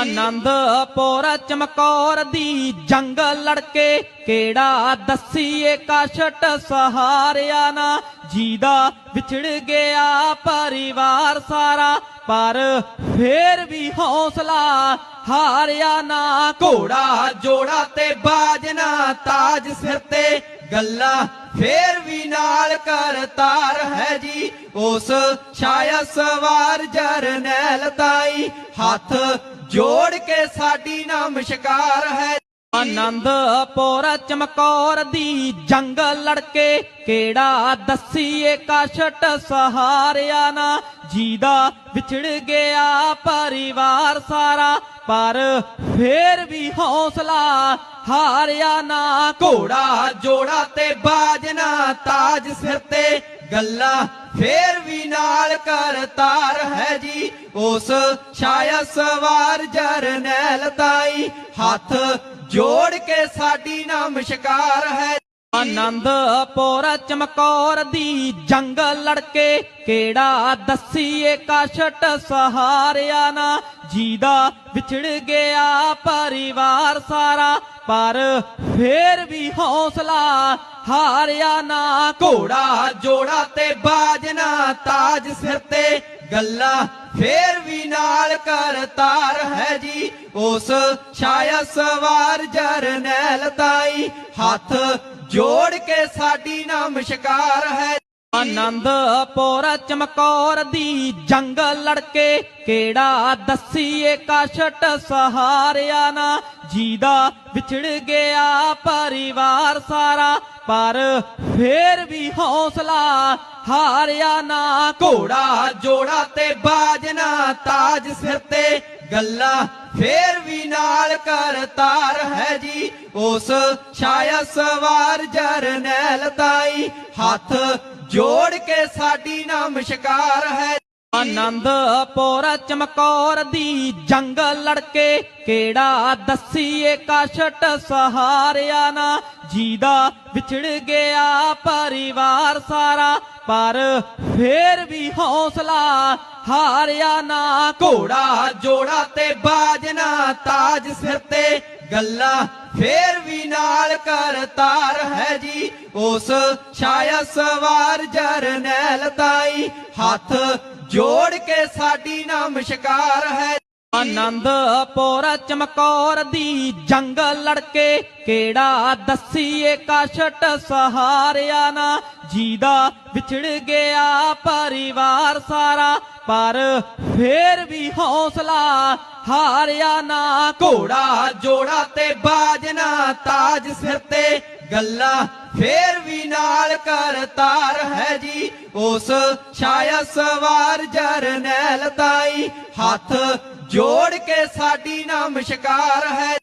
ਆਨੰਦਪੁਰ ਚਮਕੌਰ ਦੀ ਜੰਗ ਲੜਕੇ, ਕਿਹੜਾ ਦੱਸੀਏ ਕਾਸ਼ਟ ਸਹਾਰਿਆ ਨਾ? ਜੀਦਾ ਵਿਛੜ ਗਿਆ ਪਰਿਵਾਰ ਸਾਰਾ, ਪਰ ਫੇਰ ਵੀ ਹੌਸਲਾ ਹਾਰਿਆ ਨਾ। ਘੋੜਾ ਜੋੜਾ ਤੇ ਬਾਜਨਾ ਤਾਜ ਸਿਰ ਤੇ ਗੱਲਾਂ ਫੇਰ ਵੀ ਨਾਲ ਕਰਤਾਰ ਹੈ ਜੀ। ਉਸ ਛਾਇਆ ਸਵਾਰ ਜਰਨੈਲ ਤਾਈ, ਹੱਥ ਜੋੜ ਕੇ ਸਾਡੀ ਨਮਸਕਾਰ ਹੈ ਆਨੰਦਪੁਰ ਚਮਕੌਰ ਦੀ ਜੰਗ ਲੜਕੇ, ਕਿਹੜਾ ਦੱਸੀਏ ਕਾਸ਼ਟ ਸਹਾਰਿਆ ਨਾ? ਜੀਦਾ ਵਿਛੜ ਗਿਆ ਪਰਿਵਾਰ ਸਾਰਾ, ਪਰ ਫੇਰ ਵੀ ਹੌਸਲਾ ਹਾਰਿਆ ਨਾ। ਘੋੜਾ ਜੋੜਾ ਤੇ ਬਾਜਨਾ ਤਾਜ ਸਿਰ ਤੇ, ਗੱਲਾਂ ਫੇਰ ਵੀ ਨਾ ਕਰਤਾਰ ਹੈ ਜੀ। ਉਸ ਛਾਇਆ ਸਵਾਰ ਜਰਨੈਲ ਤਾਈ। ਹੱਥ ਜੋੜ ਕੇ ਸਾਡੀ ਨਮਸਕਾਰ ਹੈ ਆਨੰਦਪੁਰ ਚਮਕੌਰ ਦੀ ਜੰਗ ਲੜਕੇ, ਕਿਹੜਾ ਦੱਸੀਏ ਕਾਸ਼ਟ ਸਹਾਰਿਆ ਨਾ? ਜੀਦਾ ਵਿਛੜ ਗਿਆ ਪਰਿਵਾਰ ਸਾਰਾ, ਪਰ ਫੇਰ ਵੀ ਹੌਸਲਾ ਹਾਰਿਆ ਨਾ। ਘੋੜਾ ਜੋੜਾ ਤੇ ਬਾਜਨਾ ਤਾਜ ਸਿਰ ਤੇ ਗੱਲਾਂ ਫੇਰ ਵੀ ਨਾਲ ਕਰਤਾਰ ਹੈ ਜੀ। ਉਸ ਛਾਇਆ ਸਵਾਰ ਜਰਨੈਲ ਤਾਈ, ਹੱਥ ਜੋੜ ਕੇ ਸਾਡੀ ਨਮਸਕਾਰ ਹੈ ਆਨੰਦਪੁਰ ਚਮਕੌਰ ਦੀ ਜੰਗ ਲੜਕੇ, ਕਿਹੜਾ ਦੱਸੀਏ ਕਾਸ਼ਟ ਸਹਾਰਿਆ ਨਾ? ਜੀਦਾ ਵਿਛੜ ਗਿਆ ਪਰਿਵਾਰ ਸਾਰਾ, ਪਰ ਫੇਰ ਵੀ ਹੌਸਲਾ ਹਾਰਿਆ ਨਾ। ਘੋੜਾ ਜੋੜਾ ਤੇ ਬਾਜਨਾ, ਤਾਜ ਸਿਰ ਤੇ ਗੱਲਾਂ ਫੇਰ ਕਰਤਾਰ ਹੈ ਜੀ। ਉਸ ਛਾਇਆ ਸਵਾਰ ਜਰਨੈਲ ਤਾਈ। ਹੱਥ ਜੋੜ ਕੇ ਸਾਡੀ ਨਮਸਕਾਰ ਹੈ ਆਨੰਦਪੁਰ ਚਮਕੌਰ ਦੀ ਜੰਗ ਲੜਕੇ, ਕਿਹੜਾ ਦੱਸੀਏ ਕਾਸ਼ਟ ਸਹਾਰਿਆ ਨਾ? ਜੀਦਾ ਵਿਛੜ ਗਿਆ ਪਰਿਵਾਰ ਸਾਰਾ, ਪਰ ਫੇਰ ਵੀ ਹੌਸਲਾ ਹਾਰਿਆ ਨਾ। ਘੋੜਾ ਜੋੜਾ ਤੇ ਬਾਜਨਾ ਤਾਜ ਸਿਰ ਤੇ ਗੱਲਾਂ ਫੇਰ ਵੀ ਨਾਲ ਕਰਤਾਰ ਹੈ ਜੀ। ਉਸ ਛਾਇਆ ਸਵਾਰ ਜਰਨੈਲ ਤਾਈ, ਹੱਥ ਜੋੜ ਕੇ ਸਾਡੀ ਨਮਸਕਾਰ ਹੈ ਆਨੰਦਪੁਰ ਚਮਕੌਰ ਦੀ ਜੰਗ ਲੜਕੇ, ਕਿਹੜਾ ਦੱਸੀਏ ਕਾਸ਼ਟ ਸਹਾਰਿਆ ਨਾ? ਜੀਦਾ ਵਿਛੜ ਗਿਆ ਪਰਿਵਾਰ ਸਾਰਾ, ਪਰ ਫੇਰ ਵੀ ਹੌਸਲਾ ਹਾਰਿਆ ਨਾ। ਘੋੜਾ ਜੋੜਾ ਤੇ ਬਾਜਨਾ ਤਾਜ ਸਿਰ ਤੇ, ਗੱਲਾਂ ਫੇਰ ਵੀ ਨਾਲ ਕਰਤਾਰ ਹੈ ਜੀ। ਉਸ ਛਾਇਆ ਸਵਾਰ ਜਰਨੈਲ ਤਾਈ ਹੱਥ ਜੋੜ ਕੇ ਸਾਡੀ ਨਮਸਕਾਰ ਹੈ।